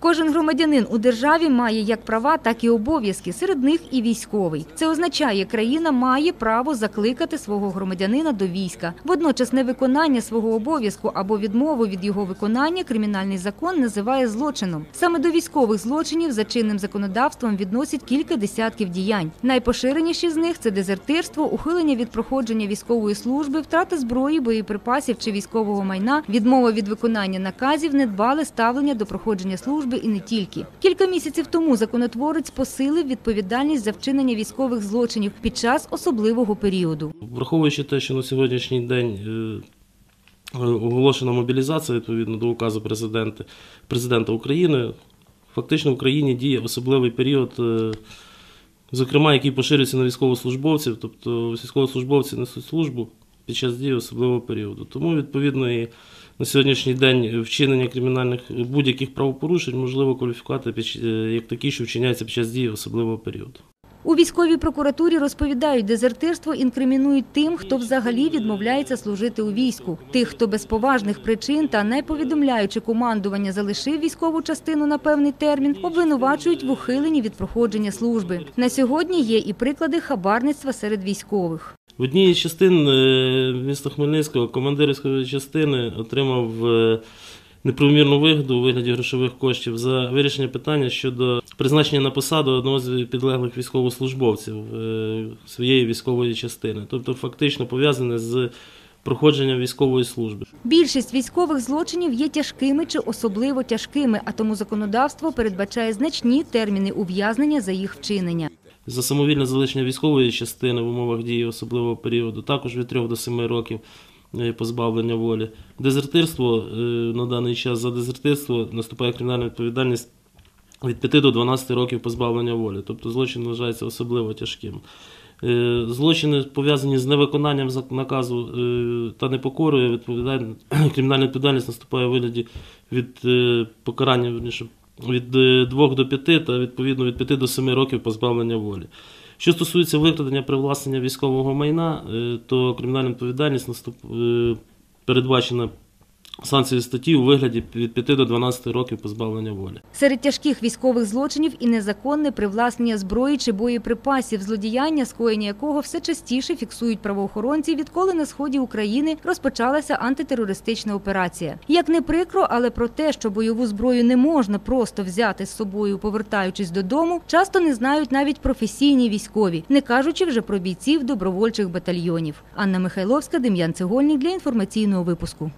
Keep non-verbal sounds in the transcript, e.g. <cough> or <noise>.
Кожен громадянин у державі має як права, так і обов'язки. Серед них і військовий. Це означає, країна має право закликати свого громадянина до війська. Водночас невиконання свого обов'язку або відмову від його виконання кримінальний закон називає злочином. Саме до військових злочинів за чинним законодавством відносять кілька десятків діянь. Найпоширеніші з них це дезертирство, ухилення від проходження військової служби, втрата зброї, боєприпасів чи військового майна, відмова від виконання наказів, недбале ставлення до проходження служби і не тільки. Кілька місяців тому законотворець посилив відповідальність за вчинення військових злочинів під час особливого періоду. Враховуючи те, що на сьогоднішній день е, е, оголошена мобілізація відповідно до указу президента, президента України, фактично в Україні діє особливий період, е, зокрема, який поширюється на військовослужбовців, тобто військовослужбовці несуть службу під час дії особливого періоду. Тому, відповідно, і на сьогоднішній день вчинення кримінальних будь-яких правопорушень можливо кваліфікувати е, як такі, що вчиняються під час дії особливого періоду. У військовій прокуратурі розповідають, дезертирство інкримінують тим, хто взагалі відмовляється служити у війську. Тих, хто без поважних причин та не повідомляючи командування залишив військову частину на певний термін, обвинувачують в ухиленні від проходження служби. На сьогодні є і приклади хабарництва серед військових. В одній із частин е, міста Хмельницького командир військової частини отримав е, неправомірну вигоду у вигляді грошових коштів за вирішення питання щодо призначення на посаду одного з підлеглих військовослужбовців е, своєї військової частини, тобто фактично пов'язане з проходженням військової служби. Більшість військових злочинів є тяжкими чи особливо тяжкими, а тому законодавство передбачає значні терміни ув'язнення за їх вчинення. За самовільне залишення військової частини в умовах дії особливого періоду, також від 3 до 7 років е, позбавлення волі. Дезертирство е, на даний час за дезертирство наступає кримінальна відповідальність від 5 до 12 років позбавлення волі. Тобто злочин вважається особливо тяжким. Е, Злочини пов'язані з невиконанням наказу е, та непокорою, відповідальність, <clears throat> кримінальна відповідальність наступає у вигляді від е, покарання верніше, від 2 до 5 та відповідно від 5 до 7 років позбавлення волі. Що стосується викрадення привласнення військового майна, то кримінальна відповідальність наступ, передбачена санкцією статті у вигляді від 5 до 12 років позбавлення волі. Серед тяжких військових злочинів і незаконне привласнення зброї чи боєприпасів, злодіяння, скоєння якого все частіше фіксують правоохоронці, відколи на сході України розпочалася антитерористична операція. Як не прикро, але про те, що бойову зброю не можна просто взяти з собою, повертаючись додому, часто не знають навіть професійні військові, не кажучи вже про бійців добровольчих батальйонів. Анна Михайловська, Дем'ян Цегольник для інформаційного випуску.